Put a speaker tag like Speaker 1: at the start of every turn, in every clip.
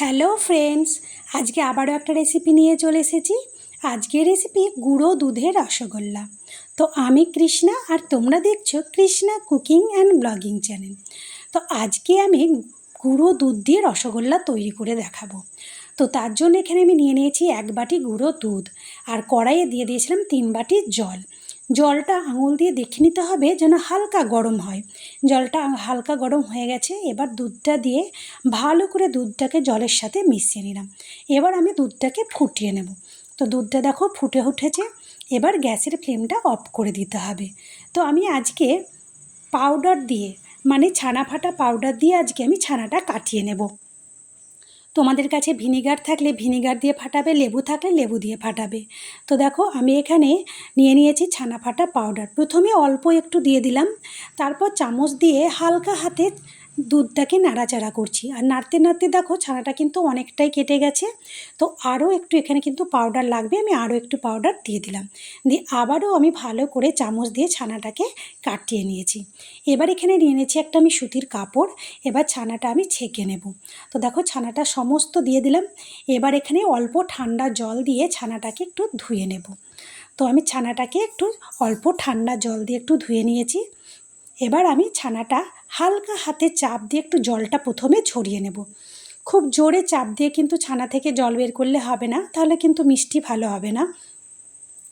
Speaker 1: Hello friends, আজকে আবারও একটা রেসিপি নিয়ে চলে এসেছি। আজকের রেসিপি গুঁড়ো দুধের রসগোল্লা। তো আমি কৃষ্ণা আর তোমরা দেখছ Krishna cooking and blogging channel. তো আজকে আমি গুঁড়ো দুধ দিয়ে রসগোল্লা তৈরি করে দেখাবো। তো তার জন্য এখানে আমি নিয়ে নিয়েছি এক বাটি গুঁড়ো দুধ আর কড়াইয়ে দিয়ে দিয়েছিলাম তিন বাটি জল। জলটা আঙুল দিয়ে দেখে নিতে হবে যেন হালকা গরম হয়। জলটা হালকা গরম হয়ে গেছে, এবার দুধটা দিয়ে ভালো করে দুধটাকে জলের সাথে মিশিয়ে নিলাম। এবার আমি দুধটাকে ফুটিয়ে নেব। তো দুধটা দেখো ফুটে উঠেছে, এবার গ্যাসের ফ্লেমটা অফ করে দিতে হবে। তো আমি আজকে পাউডার দিয়ে মানে ছানা ফাটা পাউডার দিয়ে আজকে আমি ছানাটা কাটিয়ে নেব। তোমাদের কাছে ভিনিগার থাকলে ভিনিগার দিয়ে ফাটাবে, লেবু থাকলে লেবু দিয়ে ফাটাবে। তো দেখো, আমি এখানে নিয়ে নিয়েছি ছানা ফাটা পাউডার। প্রথমে অল্প একটু দিয়ে দিলাম, তারপর চামচ দিয়ে হালকা হাতে দুধটাকে নাড়াচাড়া করছি। আর নাড়তে নাড়তে দেখো ছানাটা কিন্তু অনেকটাই কেটে গেছে। তো আরও একটু এখানে কিন্তু পাউডার লাগবে, আমি আরও একটু পাউডার দিয়ে দিলাম। দিয়ে আবারও আমি ভালো করে চামচ দিয়ে ছানাটাকে কাটিয়ে নিয়েছি। এবার এখানে নিয়ে নিয়েছি একটা আমি সুতির কাপড়, এবার ছানাটা আমি ছেঁকে নেব। তো দেখো ছানাটা সমস্ত দিয়ে দিলাম। এবার এখানে অল্প ঠান্ডা জল দিয়ে ছানাটাকে একটু ধুয়ে নেব। তো আমি ছানাটাকে একটু অল্প ঠান্ডা জল দিয়ে একটু ধুয়ে নিয়েছি। এবার আমি ছানাটা হালকা হাতে চাপ দিয়ে একটু জলটা প্রথমে ছড়িয়ে নেব। খুব জোরে চাপ দিয়ে কিন্তু ছানা থেকে জল বের করলে হবে না, তাহলে কিন্তু মিষ্টি ভালো হবে না।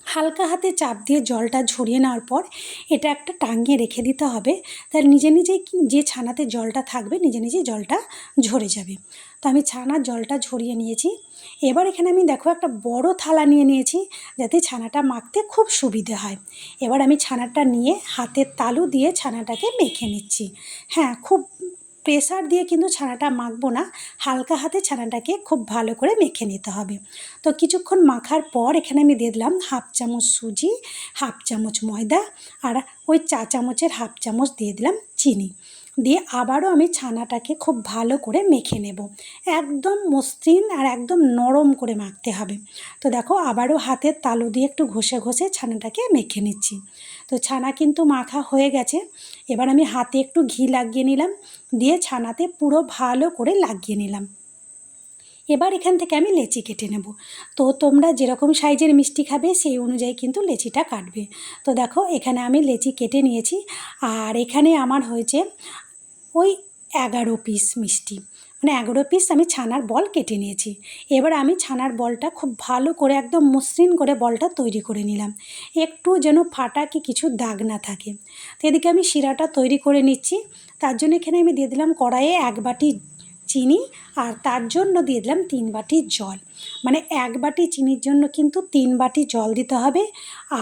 Speaker 1: হালকা হাতে চাপ দিয়ে জলটা ঝরিয়ে নেওয়ার পর এটা একটা টাঙিয়ে রেখে দিতে হবে। তার নিজে নিজেই যে ছানাতে জলটা থাকবে নিজে নিজে জলটা ঝরে যাবে। তো আমি ছানার জলটা ঝরিয়ে নিয়েছি। এবার এখানে আমি দেখো একটা বড় থালা নিয়ে নিয়েছি, যাতে ছানাটা মাখতে খুব সুবিধে হয়। এবার আমি ছানাটা নিয়ে হাতের তালু দিয়ে ছানাটাকে মেখে নিচ্ছি। হ্যাঁ খুব প্রেসার দিয়ে কিন্তু ছানাটা মাখবো না, হালকা হাতে ছানাটাকে খুব ভালো করে মেখে নিতে হবে। তো কিছুক্ষণ মাখার পর এখানে আমি দিয়ে দিলাম হাফ চামচ সুজি, হাফ চামচ ময়দা, আর ওই চা চামচের হাফ চামচ দিয়ে দিলাম চিনি। দিয়ে আবারও আমি ছানাটাকে খুব ভালো করে মেখে নেব। একদম মসৃণ আর একদম নরম করে মাখতে হবে। তো দেখো, আবারও হাতের তালু দিয়ে একটু ঘষে ঘষে ছানাটাকে মেখে নিচ্ছি। তো ছানা কিন্তু মাখা হয়ে গেছে। এবার আমি হাতে একটু ঘি লাগিয়ে নিলাম, দিয়ে ছানাতে পুরো ভালো করে লাগিয়ে নিলাম। এবার এখান থেকে আমি লেচি কেটে নেব। তো তোমরা যেরকম সাইজের মিষ্টি খাবে, সেই অনুযায়ী কিন্তু লেচিটা কাটবে। তো দেখো, এখানে আমি লেচি কেটে নিয়েছি। আর এখানে আমার হয়েছে ওই এগারো পিস মিষ্টি। মানে এগারো পিস আমি ছানার বল কেটে নিয়েছি। এবার আমি ছানার বলটা খুব ভালো করে একদম মসৃণ করে বলটা তৈরি করে নিলাম। একটু যেন ফাটা কি কিছু দাগ না থাকে। তো এদিকে আমি শিরাটা তৈরি করে নিচ্ছি। তার জন্য এখানে আমি দিয়ে দিলাম কড়াইয়ে এক বাটি চিনি আর তার জন্য দিয়ে দিলাম তিন বাটি জল। মানে এক বাটি চিনির জন্য কিন্তু তিন বাটি জল দিতে হবে।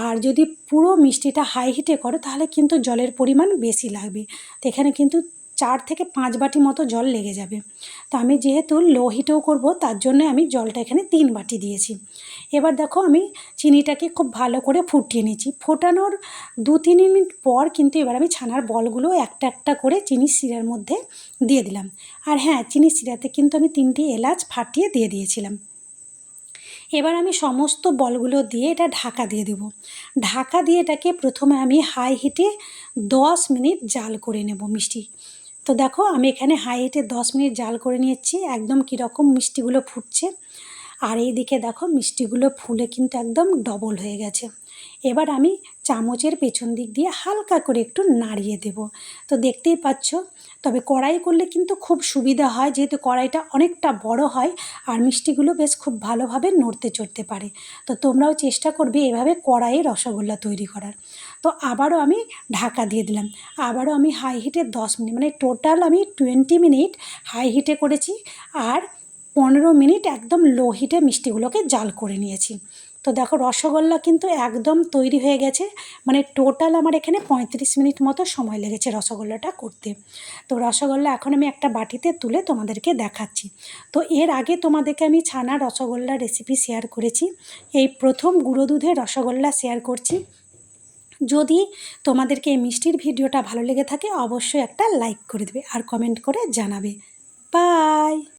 Speaker 1: আর যদি পুরো মিষ্টিটা হাই হিটে করো তাহলে কিন্তু জলের পরিমাণ বেশি লাগবে। তো এখানে কিন্তু চার থেকে পাঁচ বাটি মতো জল লেগে যাবে। তো আমি যেহেতু লো হিটেও করব, তার জন্য আমি জলটা এখানে তিন বাটি দিয়েছি। এবার দেখো আমি চিনিটাকে খুব ভালো করে ফুটিয়ে নিয়েছি ফোটানোর দু তিন মিনিট পর কিন্তু এবার আমি ছানার বলগুলো একটা একটা করে চিনির শিরার মধ্যে দিয়ে দিলাম। আর হ্যাঁ চিনির শিরাতে কিন্তু আমি তিনটি এলাচ ফাটিয়ে দিয়ে দিয়েছিলাম। এবার আমি সমস্ত বলগুলো দিয়ে এটা ঢাকা দিয়ে দেব। ঢাকা দিয়ে এটাকে প্রথমে আমি হাই হিটে দশ মিনিট জাল করে নেব মিষ্টি। তো দেখো, আমি এখানে হাই হিটে দশ মিনিট জাল করে নিয়েছি। একদম কীরকম মিষ্টিগুলো ফুটছে। আর এই দিকে দেখো, মিষ্টিগুলো ফুলে কিন্তু একদম ডবল হয়ে গেছে। এবার আমি চামচের পেছন দিক দিয়ে হালকা করে একটু নাড়িয়ে দেব। তো দেখতেই পাচ্ছ, তবে কড়াই করলে কিন্তু খুব সুবিধা হয়, যেহেতু কড়াইটা অনেকটা বড় হয় আর মিষ্টিগুলো বেশ খুব ভালোভাবে নড়তে চড়তে পারে। তো তোমরাও চেষ্টা করবে এভাবে কড়াইয়ে রসগোল্লা তৈরি করার। তো আবারও আমি ঢাকা দিয়ে দিলাম। আবারও আমি হাই হিটে দশ মিনিট মানে টোটাল আমি টোয়েন্টি মিনিট হাই হিটে করেছি আর পনেরো মিনিট একদম লো হিটে মিষ্টিগুলোকে জাল করে নিয়েছি। তো দেখো রসগোল্লা কিন্তু একদম তৈরি হয়ে গেছে মানে টোটাল আমার এখানে পঁয়ত্রিশ মিনিট মতো সময় লেগেছে রসগোল্লাটা করতে। তো রসগোল্লা এখন আমি একটা বাটিতে তুলে তোমাদেরকে দেখাচ্ছি। তো এর আগে তোমাদেরকে আমি ছানা রসগোল্লা রেসিপি শেয়ার করেছি। এই প্রথম গুঁড়ো দুধে রসগোল্লা শেয়ার করছি। যদি তোমাদেরকে এই মিষ্টির ভিডিওটা ভালো লেগে থাকে, অবশ্যই একটা লাইক করে দেবে আর কমেন্ট করে জানাবে। বাই